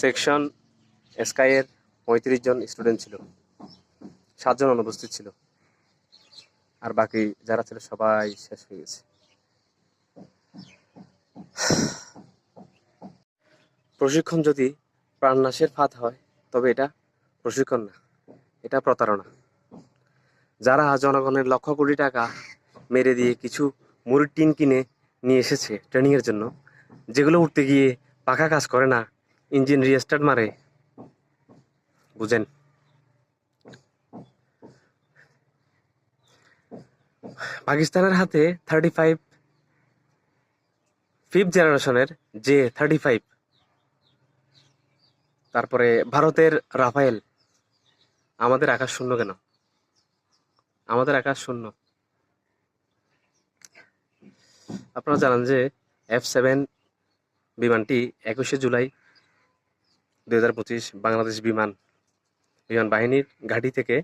Section স্কাইয়ের পঁয়ত্রিশ জন student ছিল সাতজন অনুপস্থিত ছিল। আর বাকি যারা ছিল সবাই শেষ হয়ে গেছে। প্রশিক্ষণ যদি প্রাণনাশের ফাঁদ হয়, তবে এটা প্রশিক্ষণ না, এটা প্রতারণা। যারা জনগণের লক্ষ কোটি টাকা মেরে দিয়ে কিছু মুড়ির টিন কিনে নিয়ে এসেছে ট্রেনিংয়ের জন্য, যেগুলো উঠতে গিয়ে পাকা কাজ করে না ইঞ্জিন রিস্টার্ট মারে। বুঝেন? পাকিস্তানের হাতে থার্টি ফাইভ ফিফথ জেনারেশনের জে থার্টি ফাইভ তারপরে ভারতের রাফায়েল, আমাদের আকাশ শূন্য কেন? আমাদের আকাশ শূন্য। আপনারা জানেন যে এফ সেভেন বিমানটি একুশে জুলাই দুই হাজার পঁচিশ বাংলাদেশ বিমান বিমান বাহিনীর ঘাঁটি থেকে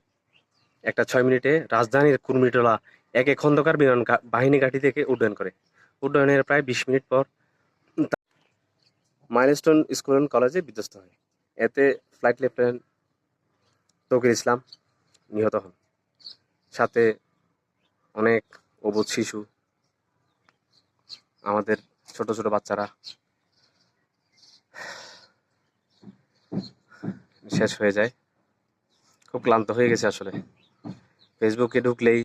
একটা ছয় মিনিটে রাজধানীর কুর্মিটোলা একে খন্দকার বিমান বাহিনী ঘাঁটি থেকে উড্ডয়ন করে। উড্ডয়নের প্রায় বিশ মিনিট পর মাইলস্টোন স্কুল অ্যান্ড কলেজে বিধ্বস্ত হয়। এতে ফ্লাইট লেফটেন্যান্ট তৌকির ইসলাম নিহত হন। সাথে অনেক অবুধ শিশু, আমাদের ছোট ছোট বাচ্চারা শেষ হয়ে যায়। খুব ক্লান্ত হয়ে গেছে আসলে। ফেসবুকে ঢুকলেই